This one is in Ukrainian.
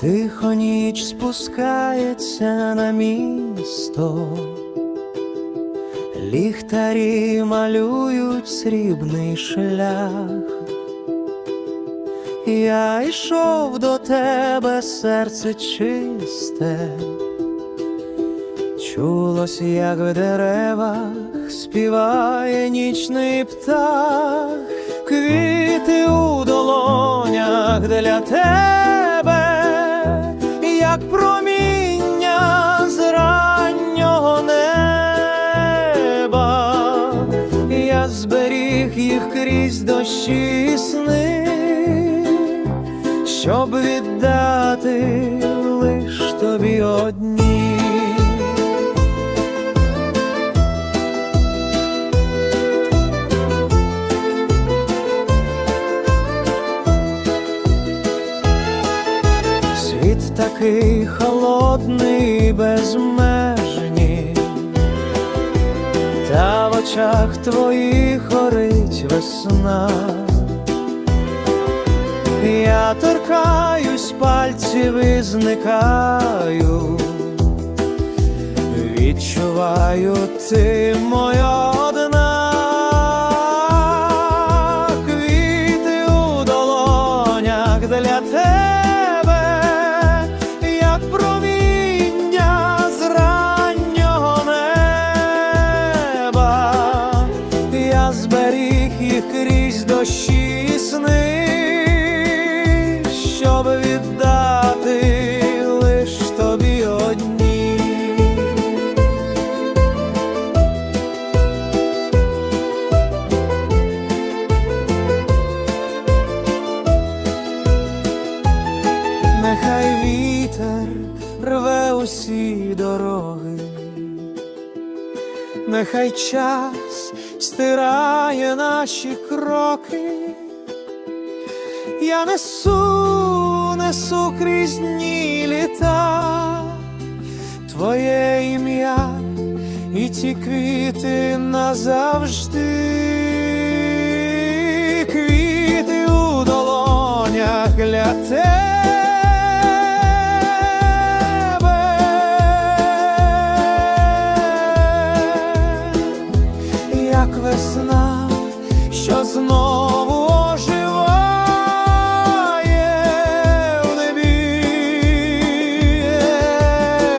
Тихо ніч спускається на місто, ліхтарі малюють срібний шлях. Я йшов до тебе, серце чисте, чулось, як в деревах співає нічний птах, квіти у долонях для тебе, як проміння з раннього неба, я зберіг їх крізь дощі сни, щоб віддати лиш тобі одній. Такий холодний, безмежні, та в очах твоїх горить весна. Я торкаюсь пальців і зникаю, відчуваю ти моя одна. Квіти у долонях для тебе, дощі і сни, щоб віддати лиш тобі одній. Нехай вітер рве усі дороги, нехай час стирає наші кроки, я несу, несу крізь дні літа, твоє ім'я і ті квіти назавжди, квіти у долонях для тебе.